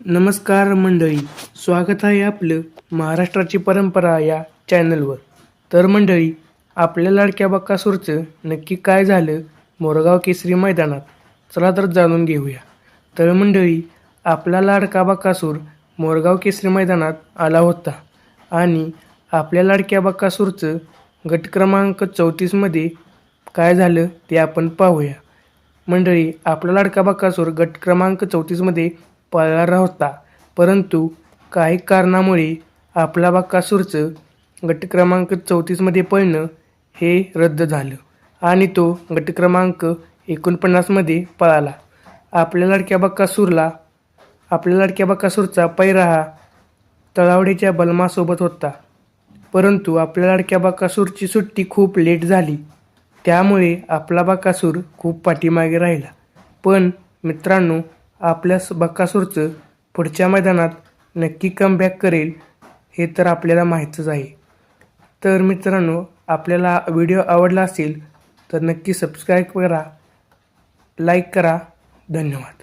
नमस्कार मंडळी स्वागत आहे आपलं महाराष्ट्राची परंपरा या चॅनलवर. तर मंडळी आपल्या लाडक्या बक्कासूरचं नक्की काय झालं मोरगाव केसरी मैदानात? चला तर जाणून घेऊया. तर मंडळी आपला लाडका बक्कासूर मोरगाव केसरी मैदानात आला होता आणि आपल्या लाडक्या बक्कासूरचं गट क्रमांक चौतीसमध्ये काय झालं ते आपण पाहूया. मंडळी आपला लाडका बक्कासूर गट क्रमांक चौतीसमध्ये पळणारा होता परंतु काही कारणामुळे आपला बक्कासूरचं गट क्रमांक चौतीसमध्ये पळणं हे रद्द झालं आणि तो गट क्रमांक एकोणपन्नासमध्ये पळाला. आपल्या लाडक्या बक्कासूरला आपल्या लाडक्या बक्कासूरचा पैरा हा तळावडीच्या बलमासोबत होता. परंतु आपल्या लाडक्या बाकासूरची सुट्टी खूप लेट झाली. त्यामुळे आपला बाकासूर खूप पाठीमागे राहिला. पण मित्रांनो आपल्या बकासूरचं पुढच्या मैदानात नक्की कमबॅक करेल हे तर आपल्याला माहीतच आहे. तर मित्रांनो आपल्याला व्हिडिओ आवडला असेल तर नक्की सबस्क्राईब करा लाईक करा. धन्यवाद.